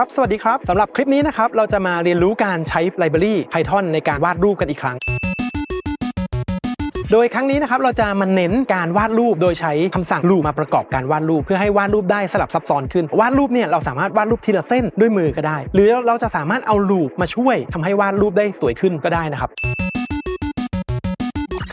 ครับ สวัสดีครับ สำหรับคลิปนี้นะครับ เราจะมาเรียนรู้การใช้ไลบรารี Python ในการวาดรูปกันอีกครั้งโดยครั้งนี้นะครับเราจะมาเน้นการวาดรูปโดยใช้คำสั่ง loop มาประกอบการวาดรูป เพื่อให้วาดรูปได้สลับซับซ้อนขึ้น วาดรูปเนี่ยเราสามารถวาดรูปทีละเส้นด้วยมือก็ได้ หรือเราจะสามารถเอา loop มาช่วยทำให้วาดรูปได้สวยขึ้นก็ได้นะครับ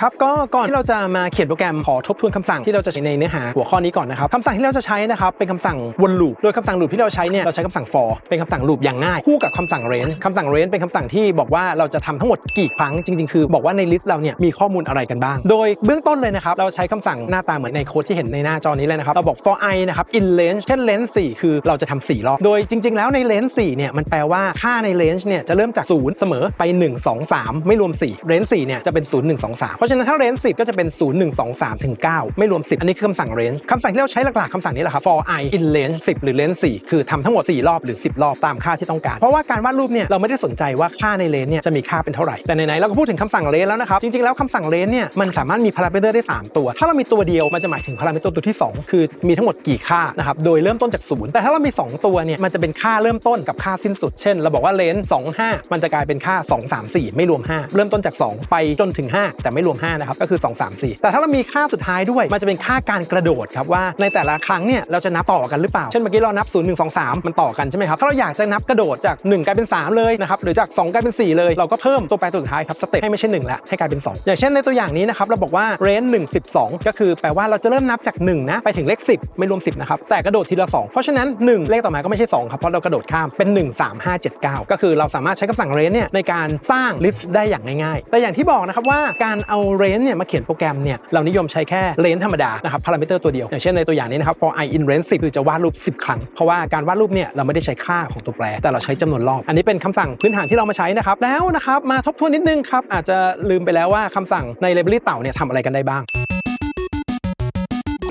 ครับก็ก่อนที่เราจะมาเขียนโปรแกรมขอทบทวนคำสั่งที่เราจะใช้ในเนื้อหาหัวข้อนี้ก่อนนะครับคำสั่งที่เราจะใช้นะครับเป็นคำสั่งวนลูปโดยคำสั่งลูปที่เราใช้เนี่ยเราใช้คำสั่ง for เป็นคำสั่งลูปอย่างง่ายคู่กับคำสั่ง range คำสั่ง range เป็นคำสั่งที่บอกว่าเราจะทำทั้งหมดกี่ครั้งจริง ๆ คือ บอกว่าในลิสต์เราเนี่ยมีข้อมูลอะไรกันบ้าง โดยเบื้องต้นเลยนะครับเราใช้คำสั่งหน้าตาเหมือนในโค้ดที่เห็นในหน้าจอนี้เลยนะครับเราบอก for i นะครับ in range เช่น range 4คือเราจะทำ4รอบโดยจริง ๆ แล้วใน range 4เนี่ยมันแปลว่าค่าใน range เนี่ยจะเริ่มจาก0เสมอไป 1 2 3 ไม่รวม4 range 4เนี่ยจะเป็น 0 1 2 3เพราะฉะะนั้นถ้า range 10ก็จะเป็น 0 1 2 3ถึง9ไม่รวม 10 อันนี้คือคำสั่ง range คำสั่งที่เราใช้หลักๆคำสั่งนี้แหละครับ for i in range 10 หรือ range 4คือทำทั้งหมด 4 รอบหรือ 10 รอบตามค่าที่ต้องการ เพราะว่าการวาดรูปเนี่ยเราไม่ได้สนใจว่าค่าใน range เนี่ยจะมีค่าเป็นเท่าไหร่แต่ไหนๆเราก็พูดถึงคำสั่ง range แล้วนะครับจริงๆแล้วคำสั่ง range เนี่ยมันสามารถมีพารามิเตอร์ได้ 3 ตัว ถ้าเรามีตัวเดียวมันจะหมายถึงพารามิเตอร์ตัวที่ 2 คือมีทั้งหมดกี่ค่านะครับโดยเริ่มต้นจากศูนย์แต่ถ้าเรามี 2 ตัวเนี่ยมันจะเป็นค่าเริ่มต้นกับค่าสิ้นสุด เช่น เราบอกว่า range 2 5มันจะกลายเป็นค่า 2 3 4 ไม่รวม 5 เริ่มต้นจาก 2 ไปจนถึง 5 แต่ไม่รวม5นะครับก็คือ 2 3 4 แต่ถ้าเรามีค่าสุดท้ายด้วย มันจะเป็นค่าการกระโดดครับว่าในแต่ละครั้งเนี่ยเราจะนับต่อกันหรือเปล่า เช่นเมื่อกี้เรานับ 0 1 2 3 มันต่อกันใช่ไหมครับถ้าเราอยากจะนับกระโดดจาก 1 กลายเป็น 3 เลยนะครับหรือจาก 2 กลายเป็น 4 เลยเราก็เพิ่มตัวแปรตัวสุดท้ายครับสเต็ปให้ไม่ใช่1แล้วให้กลายเป็น 2 อย่างเช่นในตัวอย่างนี้นะครับเราบอกว่า range 1 12 ก็คือแปลว่าเราจะเริ่มนับจาก1นะไปถึงเลข 10 ไม่รวม 10นะครับแต่กระโดดทีละ 2 เพราะฉะนั้น 1 เลขต่อมาก็ไม่ใช่2ครับเพราะเรากระโดดข้ามเป็น 1 3 5 7 9 ก็คือเราสามารถใช้คำสั่ง range เนี่ยในการสร้าง list ได้อย่างง่ายๆ แต่อย่างที่บอกนะครับว่าการเอาเรนเนี่ยมาเขียนโปรแกรมเนี่ยเรานิยมใช้แค่เรนธรรมดานะครับพารามิเตอร์ตัวเดียวอย่างเช่นในตัวอย่างนี้นะครับ for i in range 10 คือจะวาดรูป 10 ครั้ง เพราะว่าการวาดรูปเนี่ยเราไม่ได้ใช้ค่าของตัวแปร แต่เราใช้จำนวนรอบ อันนี้เป็นคำสั่งพื้นฐานที่เรามาใช้นะครับแล้วนะครับมาทบทวนนิดนึงครับอาจจะลืมไปแล้วว่าคำสั่งใน library เต่าเนี่ยทำอะไรกันได้บ้าง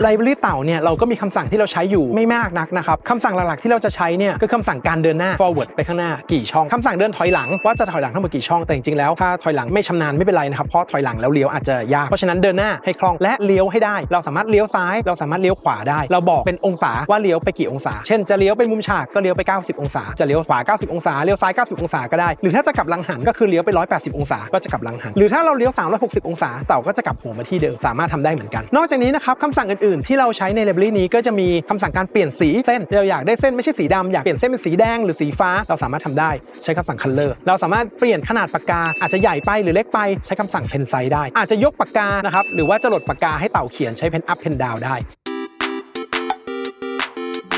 ไลบรารีเต่าเนี่ยเราก็มีคำสั่งที่เราใช้อยู่ไม่มากนักนะครับคำสั่งหลักๆที่เราจะใช้เนี่ยคือคำสั่งการเดินหน้า forward ไปข้างหน้ากี่ช่องคำสั่งเดินถอยหลังว่าจะถอยหลังทั้งหมดกี่ช่องแต่จริงๆแล้วถ้าถอยหลังไม่ชำนาญไม่เป็นไรนะครับเพราะถอยหลังแล้วเลี้ยวอาจจะยากเพราะฉะนั้นเดินหน้าให้คล่องและเลี้ยวให้ได้ เราสามารถเลี้ยวซ้าย เราสามารถเลี้ยวขวาได้ เราบอกเป็นองศาว่าเลี้ยวไปกี่องศา เช่นจะเลี้ยวเป็นมุมฉากก็เลี้ยวไป 90 องศา จะเลี้ยวขวา 90 องศาเลี้ยวซ้าย 90 องศาก็ได้ หรือถ้าจะกลับหลังหันก็คือเลี้ยวไป 180 องศาก็จะกลับหลังหันหรือถ้าเราเลี้ยว360 องศาเต่าก็จะกลับหัวมาที่เดิมสามารถทำได้เหมือนกัน นอกจากนี้นะครับคำสั่งอื่นๆที่เราใช้ในไลบรารีนี้ก็จะมีคำสั่งการเปลี่ยนสีเส้นเราอยากได้เส้นไม่ใช่สีดำอยากเปลี่ยนเส้นเป็นสีแดงหรือสีฟ้าเราสามารถทำได้ใช้คำสั่ง color เราสามารถเปลี่ยนขนาดปากกา อาจจะใหญ่ไปหรือเล็กไปใช้คำสั่ง pen size ได้ อาจจะยกปากกานะครับหรือว่าจะลดปากกาให้เต่าเขียนใช้ pen up pen down ได้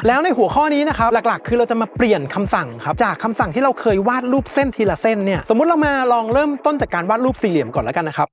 แล้วในหัวข้อนี้นะครับหลักๆ คือเราจะมาเปลี่ยนคำสั่งครับจากคำสั่งที่เราเคยวาดรูปเส้นทีละเส้นเนี่ยสมมุติเรามาลองเริ่มต้นจากการวาดรูปสี่เหลี่ยมก่อนแล้วกันนะครับ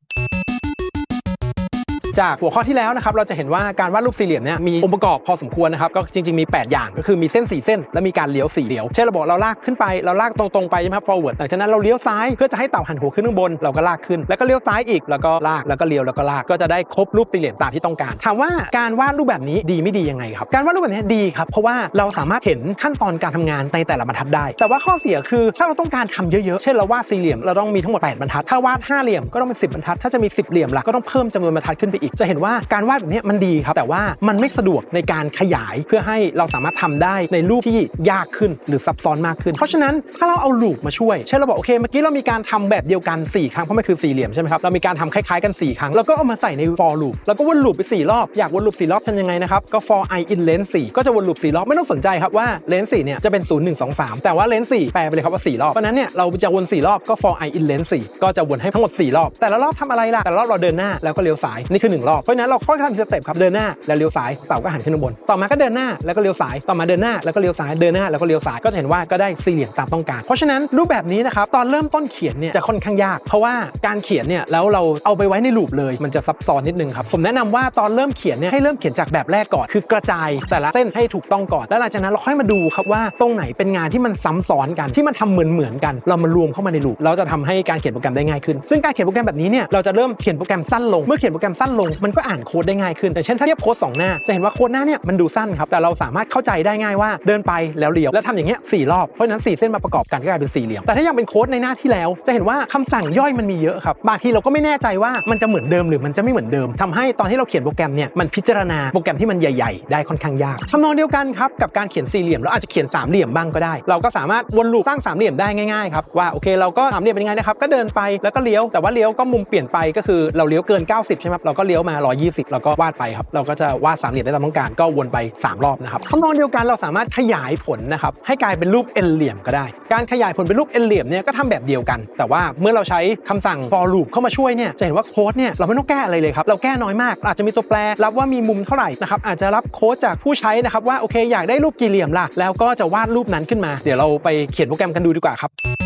จากหัวข้อที่แล้วนะครับเราจะเห็นว่าการวาดรูปสี่เหลี่ยมเนี่ยมีองค์ประกอบพอสมควรนะครับก็จริง ๆ มี 8 อย่างก็คือมีเส้น 4 เส้น และมีการเลี้ยว4เลี้ยวเช่นเราบอกเราลากขึ้นไปเราลากตรงๆไปใช่ไหมครับ forward หลังจากนั้นเราเลี้ยวซ้ายเพื่อจะให้เต่าหันหัวขึ้นข้างบนเราก็ลากขึ้นแล้วก็เลี้ยวซ้ายอีกแล้วก็ลากแล้วก็เลี้ยวแล้วก็ลากก็จะได้ครบรูปสี่เหลี่ยมตามที่ต้องการถามว่าการวาดรูปแบบนี้ดีไม่ดียังไงครับการวาดรูปแบบนี้ดีครับเพราะว่าเราสามารถเห็นขั้นตอนการทำงานในแต่ละบรรทัดได้ แต่ว่าข้อเสียคือถ้าเราต้องการทำเยอะๆเช่นเราวาดสี่เหลี่ยมเราต้องมีทั้งหมด8บรรทัดถ้าวาดห้าเหลี่ยมก็ต้องเป็น10บรรทัดถ้าจะมี 10 เหลี่ยมล่ะก็ต้องเพิ่มจำนวนบรรทัดขึ้นไปอีก จะเห็นว่าการวาดแบบนี้มันดีครับแต่ว่ามันไม่สะดวกในการขยายเพื่อให้เราสามารถทำได้ในรูปที่ยากขึ้นหรือซับซ้อนมากขึ้น เพราะฉะนั้นถ้าเราเอาลูปมาช่วยเช่นเราบอกโอเคเมื่อกี้เรามีการทำแบบเดียวกัน 4 ครั้งเพราะมันคือสี่เหลี่ยมใช่ไหมครับเรามีการทำคล้ายๆกัน 4 ครั้งแล้วก็เอามาใส่ใน for loop แล้วก็วนลูปไป 4 รอบ อยากวนลูป4รอบทำยังไงนะครับก็ for i in length 4ก็จะวนลูป4รอบไม่ต้องสนใจครับว่า length 4เนี่ยจะเป็น 0 1 2 3 แต่ว่า length 4แปลไปเลยครับว่า 4 รอบเพราะนั้นเนี่ยเราจะวน 4 รอบก็ for i in length 4ก็จะวนให้ทั้งหมด 4 รอบ แต่ละรอบทำอะไรล่ะแต่ละรอบเราเดินหน้าแล้วก็เลี้ยวซ้ายนี่คือ1รอบ เพราะฉะนั้นเราค่อยๆทำสเต็ปครับเดินหน้าแล้วเลี้ยวซ้ายเต่าก็หันขึ้นบน ต่อมาก็เดินหน้าแล้วก็เลี้ยวซ้ายต่อมาเดินหน้าแล้วก็เลี้ยวซ้ายเดินหน้าแล้วก็เลี้ยวซ้ายก็จะเห็นว่าก็ได้สี่เหลี่ยมตามต้องการ เพราะฉะนั้นรูปแบบนี้นะครับตอนเริ่มต้นเขียนเนี่ยจะค่อนข้างยาก เพราะว่าการเขียนเนี่ยแล้วเราเอาไปไว้ในลูปเลย มันจะซับซ้อนนิดนึงครับผมแนะนำว่าตอนเริ่มเขียนเนี่ยให้เริ่มเขียนจากแบบแรกก่อนคือกระจายแต่ละเส้นให้ถูกต้องก่อนแล้วหลังจากนั้นเราค่อยมาดูครับว่าตรงไหนเป็นงานที่มันซ้ำซ้อนกันที่มันทำเหมือนเหมือนกัน เรามารวมเข้ามาในลูปเราจะทำให้การเขียนโปรแกรมได้ง่ายขึ้น ซึ่งการเขียนโปรแกรมแบบนี้เนี่ยเราจะเริ่มเขียนโปรแกรมสั้นลงเมื่อเขียนโปรแกรมสั้นลงง มันก็อ่านโค้ดได้ง่ายขึ้น แต่เช่นถ้าเทียบโค้ดสองหน้า จะเห็นว่าโค้ดหน้าเนี่ยมันดูสั้นครับ แต่เราสามารถเข้าใจได้ง่ายว่าเดินไปแล้วเลี้ยว แล้วทำอย่างเงี้ยสี่รอบ เพราะฉะนั้นสี่เส้นมาประกอบกันก็กลายเป็นสี่เหลี่ยม แต่ถ้ายังเป็นโค้ดในหน้าที่แล้ว จะเห็นว่าคำสั่งย่อยมันมีเยอะครับ บางทีเราก็ไม่แน่ใจว่ามันจะเหมือนเดิมหรือมันจะไม่เหมือนเดิมทำให้ตอนที่เราเขียนโปรแกรมเนี่ย มันพิจารณาโปรแกรมที่มันใหญ่ ๆ ได้ค่อนข้างยากทำนองเดียวกันครับกับการเขียนสี่เหลี่ยมเราอาจจะเขียนสามเหลี่ยมบ้างก็ได้ เราก็สามารถวนลูปสร้างสามเหลี่ยมได้ง่ายๆครับว่าโอเคเราก็สามเหลี่ยมเป็นยังไงนะครับก็เดินไปแล้วก็เลี้ยวแต่ว่าเลี้ยวก็มุมเปลี่ยนไปก็คือเราเลี้ยวเกิน 90 ใช่ไหมเราก็เลยวมา 120 แล้วก็วาดไปครับ เราก็จะวาดสามเหลี่ยมได้ตามต้องการ ก็วนไป 3 รอบนะครับทำนองเดียวกันเราสามารถขยายผลนะครับให้กลายเป็นรูปเอ็นเหลี่ยมก็ได้ การขยายผลเป็นรูปเอ็นเหลี่ยมเนี่ยก็ทำแบบเดียวกัน แต่ว่าเมื่อเราใช้คำสั่ง for loop เข้ามาช่วยเนี่ยจะเห็นว่าโค้ดเนี่ยเราไม่ต้องแก้อะไรเลยครับเราแก้น้อยมากอาจจะมีตัวแปรรับว่ามีมุมเท่าไหร่นะครับอาจจะรับโค้ดจากผู้ใช้นะครับว่าโอเคอยากได้รูปกี่เหลี่ยมล่ะแล้วก็จะวาดรูปนั้นขึ้นมา เดี๋ยวเราไปเขียนโปรแกรมกันดูดีกว่าครับ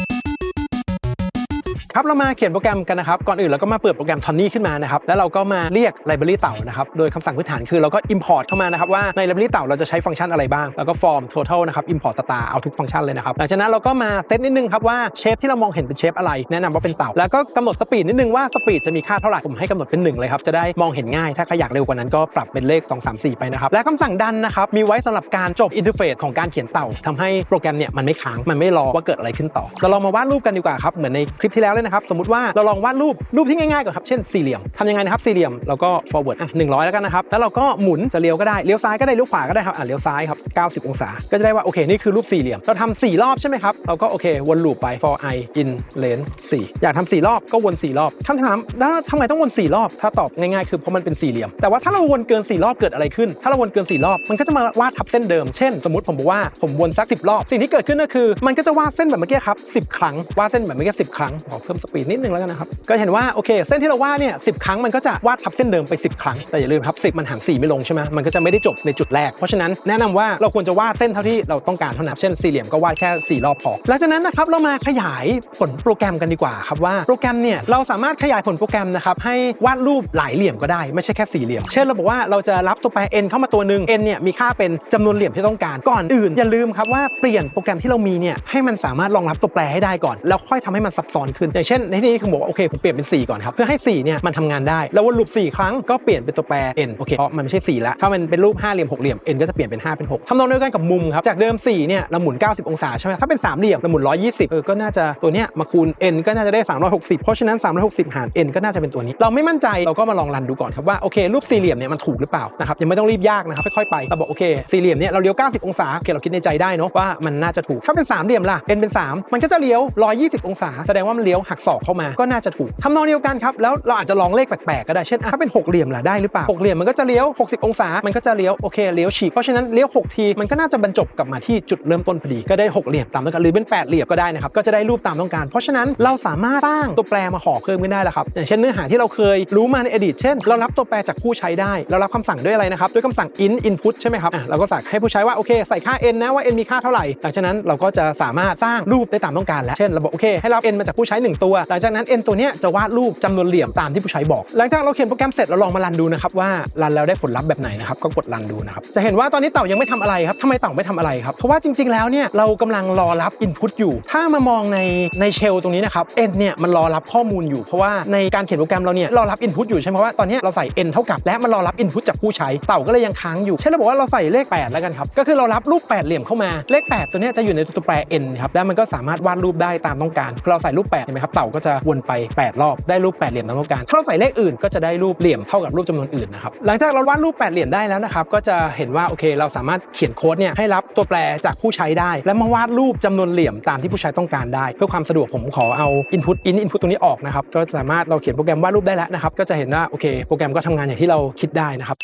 ครับเรามาเขียนโปรแกรมกันนะครับก่อนอื่นเราก็มาเปิดโปรแกรม Tony ขึ้นมานะครับแล้วเราก็มาเรียก library เต่านะครับโดยคำสั่งพื้นฐานคือเราก็ import เข้ามานะครับว่าใน library เต่าเราจะใช้ฟังก์ชันอะไรบ้างแล้วก็ form total นะครับ import ตาเอาทุกฟังก์ชันเลยนะครับหลังจากนั้นเราก็มาเซตนิดนึงครับว่าเชฟที่เรามองเห็นเป็นเชฟอะไรแนะนำว่าเป็นเต่าแล้วก็กำหนดสปีดนิดนึงว่าสปีดจะมีค่าเท่าไหร่ผมให้กำหนดเป็นหนึ่งเลยครับจะได้มองเห็นง่าย ถ้าใครอยากเร็วกว่านั้นก็ปรับเป็นเลข 2 3 4 ไปนะครับและคำสั่งดันนะครับมีไว้สำหรับการจบอินเทอร์เฟซของการเขียนเต่าทำให้โปรแกรมเนี่ยมันไม่ค้างมันไม่รอว่าเกิดอะไรขึ้นต่อเราลองมาวาดรูปกันดีกว่าครับเหมือนในคลิปที่แล้วเลยนะครับ สมมติว่าเราลองวาดรูปรูปที่ง่ายๆก่อนครับ เช่นสี่เหลี่ยมทำยังไงนะครับสี่เหลี่ยมเราก็ forward อะ100แล้วกันนะครับ แล้วเราก็หมุนจะเลี้ยวก็ได้เลี้ยวซ้ายก็ได้เลี้ยวขวาก็ได้ครับอะเลี้ยวซ้ายครับ90องศา ก็จะได้ว่าโอเคนี่คือรูปสี่เหลี่ยมเราทำสี่รอบใช่ไหมครับเราก็โอเควนลูปไป for i in length 4อยากทำสี่รอบก็วนสี่รอบคำถามแล้วทำไมต้องวนสี่รอบ ถ้าตอบง่ายๆคือเพราะมันเป็นสี่เหลี่ยม แต่ว่าถ้าเราวนเกินสี่รอบเกิดอะไรขึ้น ถ้าเราวนเกินสี่รอบมันก็จะมาวาดทับเส้นเดิมเช่นสมมติผมบอกว่าผมวนสักสิรอบสิ่งที่เกิดขึ้นก็คือ มันก็จะวาดเส้นแบบเมื่อกี้ครับสิครั้งวาดเส้นแบบเมื่อกี้สิครั้งขอเพิ่มสปีดนิดนึงแล้วกันนะครับก็เห็นว่าโอเค เส้นที่เราวาดเนี่ยสิครั้งมันก็จะวาดทับเส้นเดิมไป 10 ครั้งแต่อย่าลืมครับสิมันหาร4ไม่ลงใช่ไหมมันก็จะไม่ได้จบในจุดแรกเพราะฉะนั้นแนะนำว่าเราควรจะวาดเส้นเท่าที่เราต้องการเท่านั้นเช่นสี่เหลี่ยมก็วาดแค่สี่รอบพอหลังจากนั้นนะครับเรามาขยายผลโปรแกรมกันดีกว่าครับว่าโปรแกรมเนี่ยเราสามารถขยายผลโปรแกรมนะครับให้วาดรูปหลายเหลี่ยมก็ได้ไม่ใช่แค่สี่เหลี่ยม เช่นเราบอกว่าเราจะรับตัวแปร n เข้ามาตัวหนึ่ง n เนี่ยมีค่าเป็นจำนวนเหลี่ยมที่ต้องการก่อนอื่น อย่าลืมครับว่าเปลี่ยนโปรแกรมที่เรามีเนี่ยให้มันสามารถรองรับตัวแปรให้ได้ก่อน แล้วค่อยทำให้มันซับซ้อนขึ้นอย่างเช่นในที่นี้คือบอกว่าโอเคผมเปลี่ยนเป็น 4 ก่อนครับ เพื่อให้ 4 เนี่ยมันทำงานได้ แล้ววนลูป 4 ครั้งก็เปลี่ยนเป็นตัวแปร n โอเคเพราะมันไม่ใช่ 4 แล้ว ถ้ามันเป็นรูปห้าเหลี่ยมหกเหลี่ยม n ก็จะเปลี่ยนเป็น 5 เป็น 6ทำนองเดียวกันกับมุมครับ จากเดิม 4 เนี่ยเราหมุน 90 องศาใช่ไหมถ้าเป็นสามเหลี่ยมเราหมุน 120 เออ ก็น่าจะตัวเนี้ยมาคูณ n ก็น่าจะได้ 360 เพราะฉะนั้น 360 หาร n ก็น่าจะเป็นตัวนี้ เราไม่มั่นใจเราก็มาลองรันดูก่อนครับว่าโอเครูปสี่เหลี่ยมเนี่ยมันถูกหรือเปล่านะครับยังไม่ต้องรีบยากนะครับค่อยๆไปเราบอกโอเคสี่เหลี่ยมเนี่ยเราเลี้ยว 90 องศาโอเคเราคิดในใจได้เนาะว่ามันน่าจะถูกถ้าเป็นสามเหลี่ยมล่ะ n เป็น 3 มันก็จะเลี้ยว 120 องศา แสดงว่ามันเลี้ยวหักศอกเข้ามาก็น่าจะถูกทำนองเดียวกันครับแล้วเราอาจจะลองเลขแปลกๆก็ได้เช่นถ้าเป็นหกเหลี่ยมล่ะได้หรือเปล่าหกเหลี่ยมมันก็จะเลี้ยว 60 องศา มันก็จะเลี้ยวโอเคเลี้ยวฉีกเพราะฉะนั้นเลี้ยว6ทีมันก็น่าจะบรรจบกลับมาที่จุดเริ่มต้นพอดีก็ได้หกเหลี่ยมตามต้องการหรือเป็นแปดเหลี่ยมก็ได้นะครับก็จะได้รูปตามต้องการ เพราะฉะนั้นเราสามารถสร้างตัวแปรมาห่อเพิ่มขึ้นได้แล้วครับอย่างเช่นเนื้อหาที่เราเคยรู้มาในอดีตเช่น เรารับตัวแปรจากผู้ใช้ได้ เรารับคำสั่งด้วยอะไรนะครับด้วยคำสั่ง in input ใช่ไหมครับอะเราก็สั่งให้ผู้ใช้ว่าโอเคใส่ค่า n นะว่า n มีค่าเท่าไหร่หลังจากนั้นเราก็จะสามารถสร้างรูปได้ตามต้องการแล้วเช่นเราบอกโอเคให้รับ n มาจากผู้ใช้หตัว หลังจากนั้น n ตัวเนี้ยจะวาดรูปจำนวนเหลี่ยมตามที่ผู้ใช้บอก หลังจากเราเขียนโปรแกรมเสร็จเราลองมารันดูนะครับว่ารันแล้วได้ผลลัพธ์แบบไหนนะครับก็กดรันดูนะครับจะเห็นว่าตอนนี้เต่ายังไม่ทำอะไรครับทำไมเต่าไม่ทำอะไรครับเพราะว่าจริง ๆแล้วเนี่ยเรากำลังรอรับ input อยู่ ถ้ามามองในในเชลตรงนี้นะครับ n เนี่ยมันรอรับข้อมูลอยู่ เพราะว่าในการเขียนโปรแกรมเราเนี่ยรอรับ input อยู่ใช่ไหมเพราะว่าตอนนี้เราใส่ n เท่ากับและมันรอรับ input จากผู้ใช้เต่าก็เลยยังค้างอยู่เช่นเราบอกว่าเราใส่เลข 8 แล้วกันครับก็คือเรารับรูป 8 เหลี่ยมเข้ามาเลข 8 ตัวนี้จะอยู่ในตัวแปร n ครับแล้วมันก็สามารถวาดรูปได้ตามต้องการเราใส่รูป8เห็นไหมครับเต่าก็จะวนไป 8 รอบได้รูป8เหลี่ยมตามต้องการถ้าเราใส่เลขอื่นก็จะได้รูปเหลี่ยมเท่ากับรูปจำนวนอื่นนะครับหลังจากเราวาดรูป8เหลี่ยมได้แล้วนะครับก็จะเห็นว่าโอเค เราสามารถเขียนโค้ดเนี่ยให้รับตัวแปรจากผู้ใช้ได้ และมาวาดรูปจำนวนเหลี่ยมตามที่ผู้ใช้ต้องการได้ เพื่อความสะดวกผมขอเอา input in input ตรงนี้ออกนะครับก็สามารถเราเขียนโปรแกรมวาดรูปได้แล้วนะครับก็จะเห็นว่าโอเคโปรแกรมก็ทำงานอย่างที่เราคิดได้นะครับ